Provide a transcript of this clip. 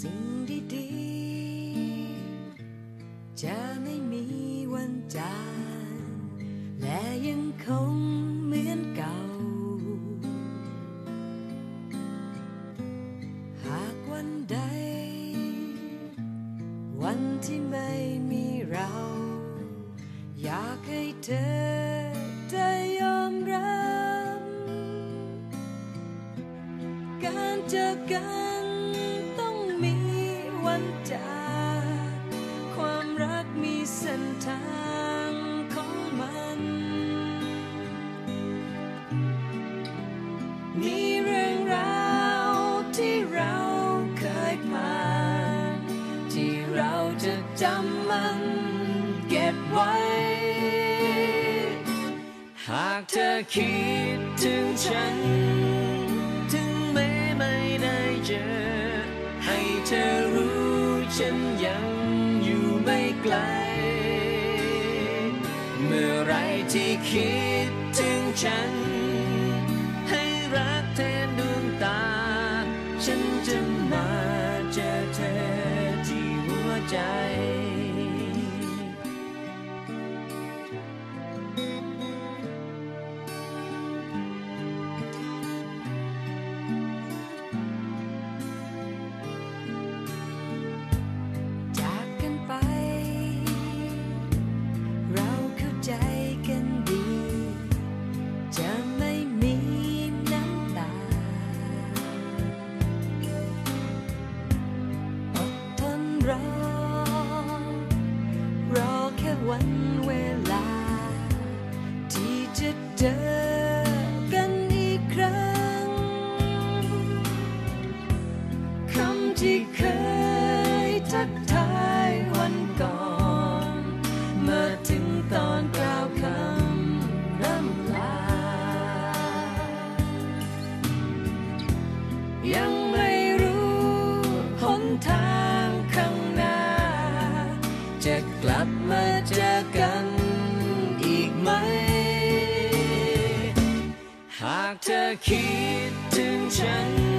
สิ่งดีๆ จะไม่มีวันจางและยังคงเหมือนเก่า หากวันใด วันที่ไม่มีเรา อยากให้เธอได้ยอมรับ การเจอกัน มีวันจากความรักมีเส้นทางของมัน มีเรื่องราวที่เราเคยผ่าน ที่เราจะจำมันเก็บไว้ หากเธอคิดถึงฉัน เมื่อไรที่คิดถึงฉัน ให้รักแทนดวงตา ฉันจะมาเจอเธอที่หัวใจ รอ รอแค่วันเวลา ที่จะเดินากเธอคิดถึงฉัน